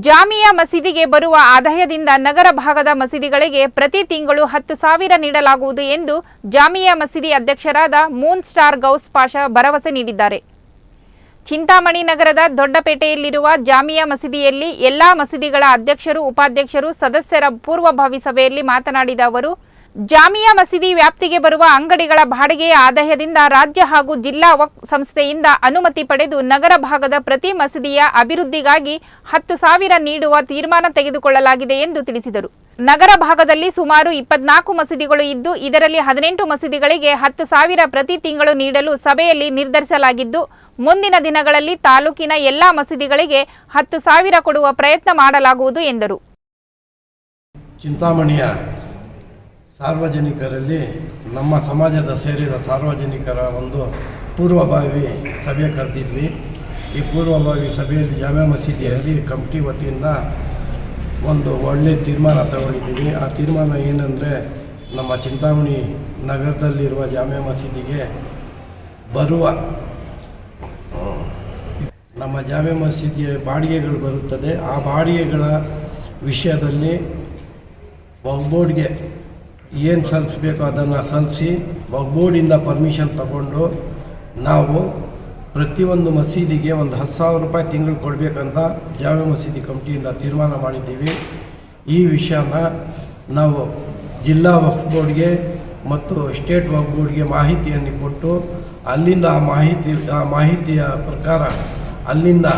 ಜಾಮಿಯಾ ಮಸೀದಿಗೆ ಬರುವ ಆದಾಯದಿಂದ ನಗರ ಭಾಗದ ಮಸೀದಿಗಳಿಗೆ ಪ್ರತಿ ತಿಂಗಳು ಹತ್ತು ಸಾವಿರ ನೀಡಲಾಗುವುದು ಎಂದು ಜಾಮಿಯಾ ಮಸೀದಿ ಅಧ್ಯಕ್ಷರಾದ ಮೂನ್ ಸ್ಟಾರ್ ಗೌಸ್ ಪಾಷಾ ಭರವಸೆ ನೀಡಿದ್ದಾರೆ. ಚಿಂತಾಮಣಿ ನಗರದ ದೊಡ್ಡಪೇಟೆಯಲ್ಲಿರುವ ಜಾಮಿಯಾ ಮಸೀದಿಯಲ್ಲಿ ಎಲ್ಲಾ ಮಸೀದಿಗಳ ಅಧ್ಯಕ್ಷರು, ಉಪಾಧ್ಯಕ್ಷರು, ಸದಸ್ಯರ ಪೂರ್ವಭಾವಿ ಸಭೆಯಲ್ಲಿ ಮಾತನಾಡಿದ ಅವರು ಜಾಮಿಯಾ ಮಸೀದಿ ವ್ಯಾಪ್ತಿಗೆ ಬರುವ ಅಂಗಡಿಗಳ ಬಾಡಿಗೆಯ ಆದಾಯದಿಂದ ರಾಜ್ಯ ಹಾಗೂ ಜಿಲ್ಲಾ ವಕ್ ಸಂಸ್ಥೆಯಿಂದ ಅನುಮತಿ ಪಡೆದು ನಗರ ಭಾಗದ ಪ್ರತಿ ಮಸೀದಿಯ ಅಭಿವೃದ್ಧಿಗಾಗಿ ಹತ್ತು ಸಾವಿರ ನೀಡುವ ತೀರ್ಮಾನ ತೆಗೆದುಕೊಳ್ಳಲಾಗಿದೆ ಎಂದು ತಿಳಿಸಿದರು. ನಗರ ಭಾಗದಲ್ಲಿ ಸುಮಾರು ಇಪ್ಪತ್ನಾಲ್ಕು ಮಸೀದಿಗಳು ಇದ್ದು, ಇದರಲ್ಲಿ ಹದಿನೆಂಟು ಮಸೀದಿಗಳಿಗೆ ಹತ್ತು ಸಾವಿರ ಪ್ರತಿ ತಿಂಗಳು ನೀಡಲು ಸಭೆಯಲ್ಲಿ ನಿರ್ಧರಿಸಲಾಗಿದ್ದು, ಮುಂದಿನ ದಿನಗಳಲ್ಲಿ ತಾಲೂಕಿನ ಎಲ್ಲಾ ಮಸೀದಿಗಳಿಗೆ ಹತ್ತು ಸಾವಿರ ಕೊಡುವ ಪ್ರಯತ್ನ ಮಾಡಲಾಗುವುದು ಎಂದರು. ಚಿಂತಾಮಣಿಯ ಸಾರ್ವಜನಿಕರಲ್ಲಿ ನಮ್ಮ ಸಮಾಜದ ಸೇರಿದ ಸಾರ್ವಜನಿಕರ ಒಂದು ಪೂರ್ವಭಾವಿ ಸಭೆ ಕರೆದಿದ್ವಿ. ಈ ಪೂರ್ವಭಾವಿ ಸಭೆಯಲ್ಲಿ ಜಾಮೆ ಮಸೀದಿಯಲ್ಲಿ ಕಮಿಟಿ ವತಿಯಿಂದ ಒಂದು ಒಳ್ಳೆಯ ತೀರ್ಮಾನ ತಗೊಂಡಿದ್ದೀವಿ. ಆ ತೀರ್ಮಾನ ಏನಂದರೆ ನಮ್ಮ ಚಿಂತಾಮಣಿ ನಗರದಲ್ಲಿರುವ ಜಾಮೆ ಮಸೀದಿಗೆ ಬರುವ ನಮ್ಮ ಜಾಮೆ ಮಸೀದಿಯ ಬಾಡಿಗೆಗಳು ಬರುತ್ತದೆ. ಆ ಬಾಡಿಗೆಗಳ ವಿಷಯದಲ್ಲಿ ಬೋರ್ಡ್ಗೆ ಏನು ಸಲ್ಲಿಸ್ಬೇಕು ಅದನ್ನು ಸಲ್ಲಿಸಿ ಬೋರ್ಡಿಂದ ಪರ್ಮಿಷನ್ ತಗೊಂಡು ನಾವು ಪ್ರತಿಯೊಂದು ಮಸೀದಿಗೆ ಒಂದು ಹತ್ತು ಸಾವಿರ ರೂಪಾಯಿ ತಿಂಗಳು ಕೊಡಬೇಕಂತ ಜಾಮ ಮಸೀದಿ ಕಮಿಟಿಯಿಂದ ತೀರ್ಮಾನ ಮಾಡಿದ್ದೀವಿ. ಈ ವಿಷಯನ ನಾವು ಜಿಲ್ಲಾ ವಕ್ಫ್ ಬೋರ್ಡ್ಗೆ ಮತ್ತು ಸ್ಟೇಟ್ ವಕ್ಫ್ ಬೋರ್ಡ್ಗೆ ಮಾಹಿತಿಯನ್ನು ಕೊಟ್ಟು ಅಲ್ಲಿಂದ ಆ ಮಾಹಿತಿ, ಆ ಮಾಹಿತಿಯ ಪ್ರಕಾರ ಅಲ್ಲಿಂದ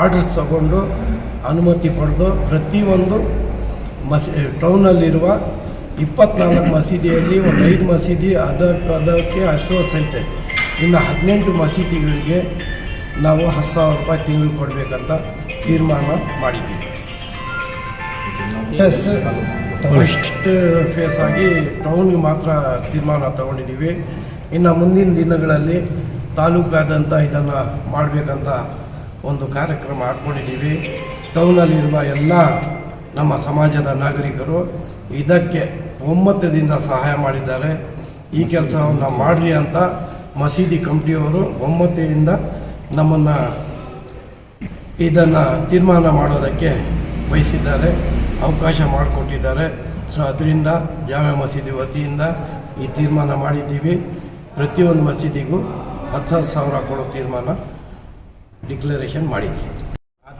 ಆರ್ಡರ್ಸ್ ತಗೊಂಡು ಅನುಮತಿ ಪಡೆದು ಪ್ರತಿಯೊಂದು ಮಸಿ, ಟೌನಲ್ಲಿರುವ ಇಪ್ಪತ್ನಾಲ್ಕು ಮಸೀದಿಯಲ್ಲಿ, ಒಂದು ಐದು ಮಸೀದಿ ಅದಕ್ಕೆ ಅದಕ್ಕೆ ಅಷ್ಟು ವರ್ಷ ಐತೆ. ಇನ್ನು ಹದಿನೆಂಟು ಮಸೀದಿಗಳಿಗೆ ನಾವು ಹತ್ತು ಸಾವಿರ ರೂಪಾಯಿ ತಿಂಗಳು ಕೊಡಬೇಕಂತ ತೀರ್ಮಾನ ಮಾಡಿದ್ದೀವಿ. ಪ್ಲಸ್ ಫಸ್ಟ್ ಫೇಸ್ ಆಗಿ ಟೌನ್ಗೆ ಮಾತ್ರ ತೀರ್ಮಾನ ತಗೊಂಡಿದ್ದೀವಿ. ಇನ್ನು ಮುಂದಿನ ದಿನಗಳಲ್ಲಿ ತಾಲೂಕಾದಂಥ ಇದನ್ನು ಮಾಡಬೇಕಂತ ಒಂದು ಕಾರ್ಯಕ್ರಮ ಹಾಕ್ಕೊಂಡಿದ್ದೀವಿ. ಟೌನಲ್ಲಿರುವ ಎಲ್ಲ ನಮ್ಮ ಸಮಾಜದ ನಾಗರಿಕರು ಇದಕ್ಕೆ ಒಮ್ಮತದಿಂದ ಸಹಾಯ ಮಾಡಿದ್ದಾರೆ. ಈ ಕೆಲಸವನ್ನು ಮಾಡಲಿ ಅಂತ ಮಸೀದಿ ಕಮಿಟಿಯವರು ಒಮ್ಮತೆಯಿಂದ ನಮ್ಮನ್ನು ಇದನ್ನು ತೀರ್ಮಾನ ಮಾಡೋದಕ್ಕೆ ಬಯಸಿದ್ದಾರೆ. ಅವಕಾಶ ಮಾಡಿಕೊಟ್ಟಿದ್ದಾರೆ. ಸೊ ಅದರಿಂದ ಜಾಮೆ ಮಸೀದಿ ವತಿಯಿಂದ ಈ ತೀರ್ಮಾನ ಮಾಡಿದ್ದೀವಿ. ಪ್ರತಿಯೊಂದು ಮಸೀದಿಗೂ ಹತ್ತು ಸಾವಿರ ಕೊಡೋ ತೀರ್ಮಾನ ಡಿಕ್ಲರೇಷನ್ ಮಾಡಿದ್ದೀವಿ.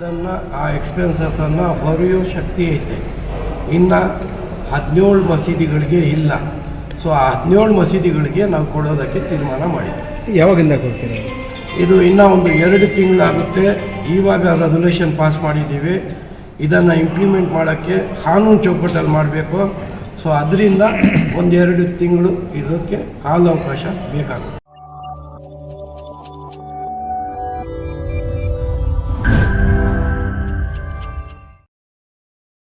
ಅದನ್ನು ಆ ಎಕ್ಸ್ಪೆನ್ಸಸನ್ನು ಹೊರೆಯೋ ಶಕ್ತಿ ಐತೆ. ಇನ್ನು ಹದಿನೇಳು ಮಸೀದಿಗಳಿಗೆ ಇಲ್ಲ. ಸೊ ಆ ಹದಿನೇಳು ಮಸೀದಿಗಳಿಗೆ ನಾವು ಕೊಡೋದಕ್ಕೆ ತೀರ್ಮಾನ ಮಾಡಿದ್ದೀವಿ ಯಾವಾಗಿಂದ ಕೊಡ್ತೀರಿ? ಇದು ಇನ್ನೂ ಒಂದು ಎರಡು ತಿಂಗಳಾಗುತ್ತೆ. ಇವಾಗ ರೆಸೊಲ್ಯೂಷನ್ ಪಾಸ್ ಮಾಡಿದ್ದೀವಿ. ಇದನ್ನು ಇಂಪ್ಲಿಮೆಂಟ್ ಮಾಡೋಕ್ಕೆ ಕಾನೂನು ಚೌಕಟ್ಟಲ್ಲಿ ಮಾಡಬೇಕು. ಸೊ ಅದರಿಂದ ಒಂದೆರಡು ತಿಂಗಳು ಇದಕ್ಕೆ ಕಾಲಾವಕಾಶ ಬೇಕಾಗುತ್ತೆ.